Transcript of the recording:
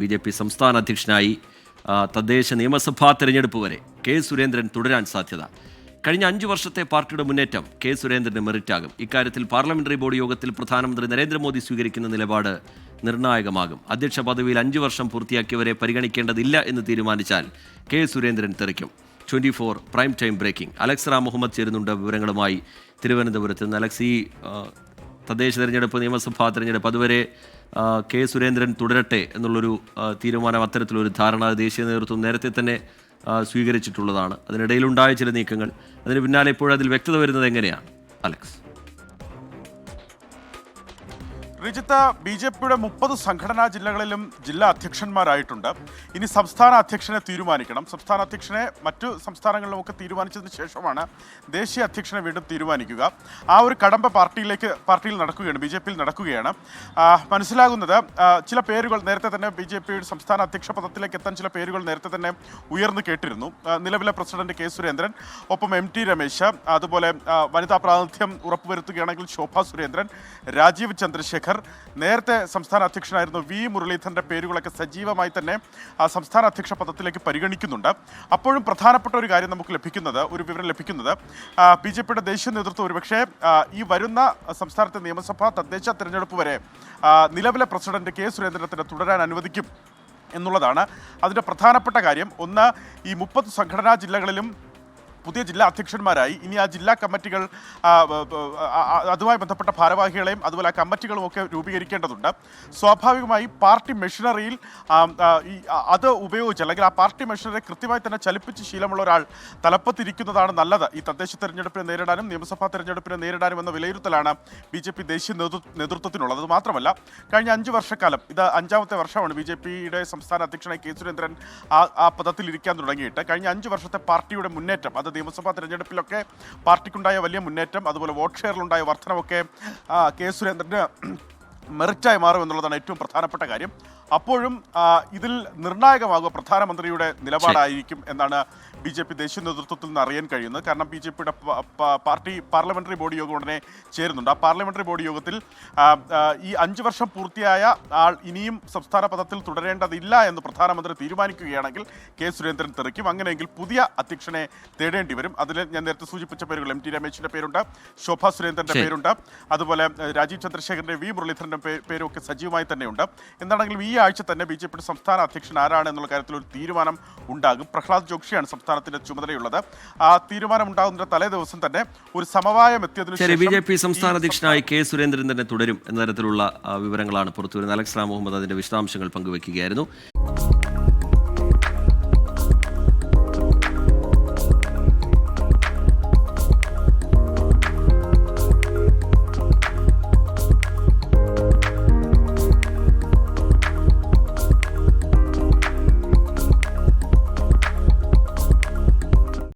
B J P സംസ്ഥാന അധ്യക്ഷനായി തദ്ദേശ നിയമസഭാ തെരഞ്ഞെടുപ്പ് വരെ കെ സുരേന്ദ്രൻ തുടരാൻ സാധ്യത. കഴിഞ്ഞ അഞ്ച് വർഷത്തെ പാർട്ടിയുടെ മുന്നേറ്റം കെ സുരേന്ദ്രന് മെറിറ്റാകും. ഇക്കാര്യത്തിൽ പാർലമെന്ററി ബോർഡ് യോഗത്തിൽ പ്രധാനമന്ത്രി നരേന്ദ്രമോദി സ്വീകരിക്കുന്ന നിലപാട് നിർണായകമാകും. അധ്യക്ഷ പദവിയിൽ അഞ്ച് വർഷം പൂർത്തിയാക്കിയവരെ പരിഗണിക്കേണ്ടതില്ല എന്ന് തീരുമാനിച്ചാൽ K Surendran തെറിക്കും. Twenty four prime time breaking. Alex Ram Muhammad ചേരുന്നുണ്ട് വിവരങ്ങളുമായി തിരുവനന്തപുരത്ത് നിന്ന്. അലക്സ് ഈ തദ്ദേശ തെരഞ്ഞെടുപ്പ് നിയമസഭാ തെരഞ്ഞെടുപ്പ് അതുവരെ കെ സുരേന്ദ്രൻ തുടരട്ടെ എന്നുള്ളൊരു തീരുമാനം അത്തരത്തിലൊരു ധാരണ ദേശീയ നേതൃത്വം നേരത്തെ തന്നെ സ്വീകരിച്ചിട്ടുള്ളതാണ്. അതിനിടയിലുണ്ടായ ചില നീക്കങ്ങൾ. അതിന് പിന്നാലെ ഇപ്പോഴതിൽ വ്യക്തത വരുന്നത് എങ്ങനെയാണ്? അലക്സ്. റിജിത്ത് ബി ജെ പിയുടെ മുപ്പത് സംഘടനാ ജില്ലകളിലും ജില്ലാ അധ്യക്ഷന്മാരായിട്ടുണ്ട്. ഇനി സംസ്ഥാന അധ്യക്ഷനെ തീരുമാനിക്കണം. സംസ്ഥാന അധ്യക്ഷനെ മറ്റു സംസ്ഥാനങ്ങളിലുമൊക്കെ തീരുമാനിച്ചതിന് ശേഷമാണ് ദേശീയ അധ്യക്ഷനെ വീണ്ടും തീരുമാനിക്കുക. ആ ഒരു കടമ്പ പാർട്ടിയിലേക്ക് പാർട്ടിയിൽ നടക്കുകയാണ് ബി ജെ പിയിൽ നടക്കുകയാണ്. മനസ്സിലാകുന്നത് ചില പേരുകൾ നേരത്തെ തന്നെ ബി ജെ പിയുടെ സംസ്ഥാന അധ്യക്ഷ പദത്തിലേക്ക് എത്താൻ ചില പേരുകൾ നേരത്തെ തന്നെ ഉയർന്നു കേട്ടിരുന്നു. നിലവിലെ പ്രസിഡന്റ് കെ സുരേന്ദ്രൻ ഒപ്പം എം ടി രമേശ് അതുപോലെ വനിതാ പ്രാതിനിധ്യം ഉറപ്പുവരുത്തുകയാണെങ്കിൽ ശോഭാ സുരേന്ദ്രൻ രാജീവ് ചന്ദ്രശേഖർ നേരത്തെ സംസ്ഥാന അധ്യക്ഷനായിരുന്നു വി. മുരളീധരന്റെ പേരുകളൊക്കെ സജീവമായി തന്നെ ആ സംസ്ഥാന അധ്യക്ഷ പദത്തിലേക്ക് പരിഗണിക്കുന്നുണ്ട്. അപ്പോഴും പ്രധാനപ്പെട്ട ഒരു കാര്യം നമുക്ക് ലഭിക്കുന്നത് ഒരു വിവരം ലഭിക്കുന്നത് ബി ജെ പിയുടെ ദേശീയ നേതൃത്വം ഒരുപക്ഷെ ഈ വരുന്ന സംസ്ഥാനത്തെ നിയമസഭാ തദ്ദേശ തിരഞ്ഞെടുപ്പ് വരെ നിലവിലെ പ്രസിഡന്റ് കെ. സുരേന്ദ്രനെ തുടരാൻ അനുവദിക്കും എന്നുള്ളതാണ് അതിന്റെ പ്രധാനപ്പെട്ട കാര്യം. ഒന്ന് ഈ മുപ്പത് സംഘടനാ ജില്ലകളിലും പുതിയ ജില്ലാ അധ്യക്ഷന്മാരായി. ഇനി ആ ജില്ലാ കമ്മിറ്റികൾ അതുമായി ബന്ധപ്പെട്ട ഭാരവാഹികളെയും അതുപോലെ ആ കമ്മിറ്റികളും ഒക്കെ രൂപീകരിക്കേണ്ടതുണ്ട്. സ്വാഭാവികമായി പാർട്ടി മെഷീനറിയിൽ അത് ഉപയോഗിച്ച് അല്ലെങ്കിൽ ആ പാർട്ടി മെഷീനറി കൃത്യമായി തന്നെ ചലിപ്പിച്ച് ശീലമുള്ള ഒരാൾ തലപ്പത്തിരിക്കുന്നതാണ് നല്ലത്. ഈ തദ്ദേശ തെരഞ്ഞെടുപ്പിനെ നേരിടാനും നിയമസഭാ തെരഞ്ഞെടുപ്പിനെ നേരിടാനും എന്ന വിലയിരുത്തലാണ് ബി ജെ പി ദേശീയ നേതൃത്വത്തിനുള്ളത്. അത് മാത്രമല്ല കഴിഞ്ഞ അഞ്ച് വർഷക്കാലം ഇത് അഞ്ചാമത്തെ വർഷമാണ് ബി ജെ പിയുടെ സംസ്ഥാന അധ്യക്ഷനായി കെ സുരേന്ദ്രൻ ആ ഇരിക്കാൻ തുടങ്ങിയിട്ട്. കഴിഞ്ഞ അഞ്ച് വർഷത്തെ പാർട്ടിയുടെ മുന്നേറ്റം അത് നിയമസഭാ തെരഞ്ഞെടുപ്പിലൊക്കെ പാർട്ടിക്കുണ്ടായ വലിയ മുന്നേറ്റം അതുപോലെ വോട്ട് ഷെയറിലുണ്ടായ വർധനമൊക്കെ കെ സുരേന്ദ്രന് മെറിറ്റായി മാറും എന്നുള്ളതാണ് ഏറ്റവും പ്രധാനപ്പെട്ട കാര്യം. അപ്പോഴും ഇതിൽ നിർണായകമാകുക പ്രധാനമന്ത്രിയുടെ നിലപാടായിരിക്കും എന്നാണ് ബി ജെ പി ദേശീയ നേതൃത്വത്തിൽ നിന്ന് അറിയാൻ കഴിയുന്നത്. കാരണം ബി ജെ പിയുടെ പാർട്ടി പാർലമെന്ററി ബോഡി യോഗം ഉടനെ ചേരുന്നുണ്ട്. ആ പാർലമെന്ററി ബോഡി യോഗത്തിൽ ഈ അഞ്ച് വർഷം പൂർത്തിയായ ആൾ ഇനിയും സംസ്ഥാന പദത്തിൽ തുടരേണ്ടതില്ല എന്ന് പ്രധാനമന്ത്രി തീരുമാനിക്കുകയാണെങ്കിൽ കെ സുരേന്ദ്രൻ തെറിക്കും. അങ്ങനെയെങ്കിൽ പുതിയ അധ്യക്ഷനെ തേടേണ്ടി വരും. അതിൽ ഞാൻ നേരത്തെ സൂചിപ്പിച്ച പേരുകൾ എം ടി രമേശിന്റെ പേരുണ്ട് ശോഭ സുരേന്ദ്രന്റെ. പേരുണ്ട് അതുപോലെ രാജീവ് ചന്ദ്രശേഖരന്റെ വി മുരളീധരന്റെ പേരൊക്കെ പേരും ഒക്കെ സജീവമായി തന്നെയുണ്ട്. എന്താണെങ്കിലും ഈ ആഴ്ച തന്നെ ബി ജെ പിയുടെ സംസ്ഥാന അധ്യക്ഷൻ ആരാണ് എന്നുള്ള കാര്യത്തിൽ ഒരു തീരുമാനം ഉണ്ടാകും. പ്രഹ്ലാദ് ജോഷിയാണ് സംസ്ഥാനത്തിന്റെ ചുമതലയുള്ളത്. ആ തീരുമാനം ഉണ്ടാകുന്നതിന്റെ തലേ ദിവസം തന്നെ ഒരു സമവായം എത്തിയതിനു ശേഷം ബി ജെ പി സംസ്ഥാന അധ്യക്ഷനായി കെ സുരേന്ദ്രൻ തന്നെ തുടരും എന്ന തരത്തിലുള്ള വിവരങ്ങളാണ് പുറത്തു വരുന്നത് റാം മുഹമ്മദ് അതിന്റെ വിശദാംശങ്ങൾ പങ്കുവയ്ക്കുകയായിരുന്നു